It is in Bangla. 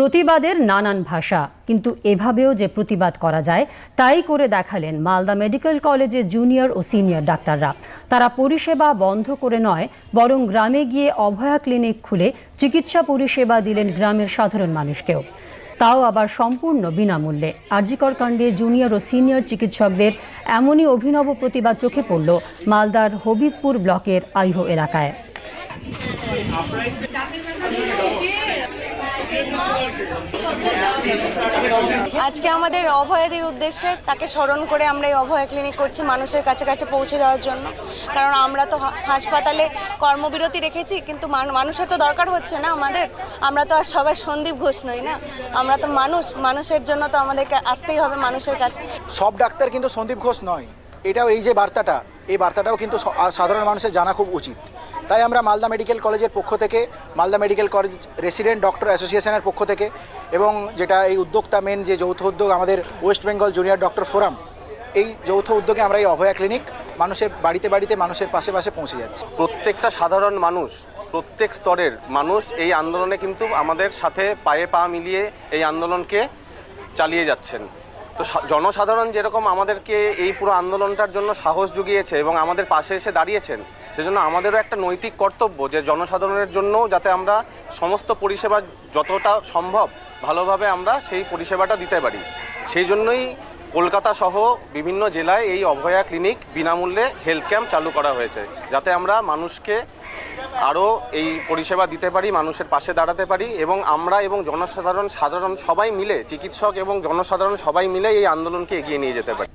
প্রতিবাদের নানান ভাষা। কিন্তু এভাবেও যে প্রতিবাদ করা যায়, তাই করে দেখালেন মালদা মেডিকেল কলেজের জুনিয়র ও সিনিয়র ডাক্তাররা। তারা পরিষেবা বন্ধ করে নয়, বরং গ্রামে গিয়ে অভয়া ক্লিনিক খুলে চিকিৎসা পরিষেবা দিলেন গ্রামের সাধারণ মানুষকেও। তাও আবার সম্পূর্ণ বিনামূল্যে। আরজিকর কাণ্ডে জুনিয়র ও সিনিয়র চিকিৎসকদের এমনই অভিনব প্রতিবাদ চোখে পড়ল মালদার হবিবপুর ব্লকের আইহো এলাকায়। আজকে আমাদের অভয়াদির উদ্দেশ্যে তাকে স্মরণ করে আমরা এই অভয়া ক্লিনিক করছি মানুষের কাছে কাছে পৌঁছে যাওয়ার জন্য। কারণ আমরা তো হাসপাতালে কর্মবিরতি রেখেছি, কিন্তু মানুষের তো দরকার হচ্ছে না আমাদের। আমরা তো আর সবাই সন্দীপ ঘোষ নই না। আমরা তো মানুষ, মানুষের জন্য তো আমাদেরকে আসতেই হবে মানুষের কাছে। সব ডাক্তার কিন্তু সন্দীপ ঘোষ নয়। এটাও এই যে বার্তাটা, এই বার্তাটাও কিন্তু সাধারণ মানুষের জানা খুব উচিত। তাই আমরা মালদা মেডিকেল কলেজের পক্ষ থেকে, Malda medical college resident doctor অ্যাসোসিয়েশনের পক্ষ থেকে এবং যেটা এই উদ্যোক্তা মেন যে যৌথ উদ্যোগ আমাদের West Bengal junior doctor forum এই যৌথ উদ্যোগে আমরা এই অভয়া ক্লিনিক মানুষের বাড়িতে বাড়িতে মানুষের পাশে পাশে পৌঁছে যাচ্ছি। প্রত্যেকটা সাধারণ মানুষ, প্রত্যেক স্তরের মানুষ এই আন্দোলনে কিন্তু আমাদের সাথে পায়ে পা মিলিয়ে এই আন্দোলনকে চালিয়ে যাচ্ছেন। তো জনসাধারণ যেরকম আমাদেরকে এই পুরো আন্দোলনটার জন্য সাহস জুগিয়েছে এবং আমাদের পাশে এসে দাঁড়িয়েছেন, সেজন্য আমাদেরও একটা নৈতিক কর্তব্য যে জনসাধারণের জন্য যাতে আমরা সমস্ত পরিষেবা যতটা সম্ভব ভালোভাবে আমরা সেই পরিষেবাটা দিতে পারি। সেই জন্যই কলকাতা সহ বিভিন্ন জেলায় এই অভয়া ক্লিনিক বিনামূল্যে হেলথ ক্যাম্প চালু করা হয়েছে, যাতে আমরা মানুষকে আরও এই পরিষেবা দিতে পারি, মানুষের পাশে দাঁড়াতে পারি এবং আমরা এবং জনসাধারণ সাধারণ সবাই মিলে, চিকিৎসক এবং জনসাধারণ সবাই মিলে এই আন্দোলনকে এগিয়ে নিয়ে যেতে পারি।